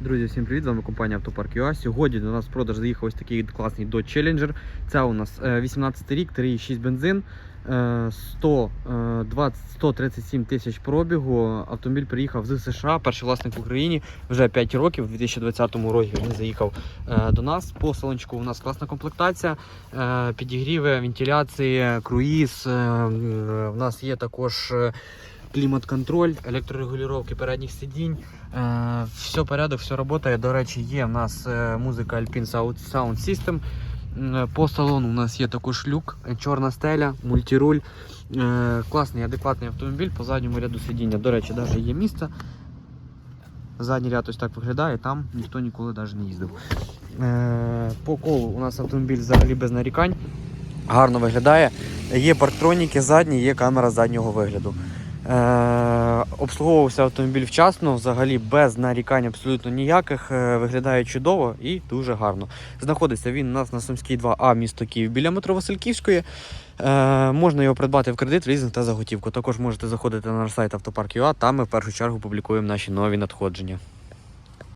Друзі, всім привіт! З вами компанія Автопарк ЮА. Сьогодні до нас в продаж заїхав ось такий класний Dodge Challenger. Це у нас е, 18 рік, 3,6 бензин, е, 100, е, 20, 137 тисяч пробігу. Автомобіль приїхав з США, перший власник в Україні. Вже 5 років, у 2020 році він заїхав е, до нас. По салончику у нас класна комплектація, е, підігріви, вентиляції, круїз. е, У нас є також. Е, Клімат-контроль, електрорегулювання передніх сидінь, Е, все порядок, все працює. До речі, є в нас е, музика Alpine Sound System. По салону у нас є також люк, е, чорна стеля, мультируль. Е, Класний, адекватний автомобіль по задньому ряду сидіння. До речі, навіть є місце. Задній ряд ось так виглядає, там ніхто ніколи навіть не їздив. Е, По колу у нас автомобіль взагалі без нарікань. Гарно виглядає. Є парктроніки задні, є камера заднього вигляду. Е, обслуговувався автомобіль вчасно, взагалі без нарікань абсолютно ніяких. Е, виглядає чудово і дуже гарно. Знаходиться він у нас на Сумській 2А, місто Київ біля метро Васильківської. Е, можна його придбати в кредит, лізинг та заготівку. Також можете заходити на наш сайт автопарк.ua, там ми в першу чергу публікуємо наші нові надходження.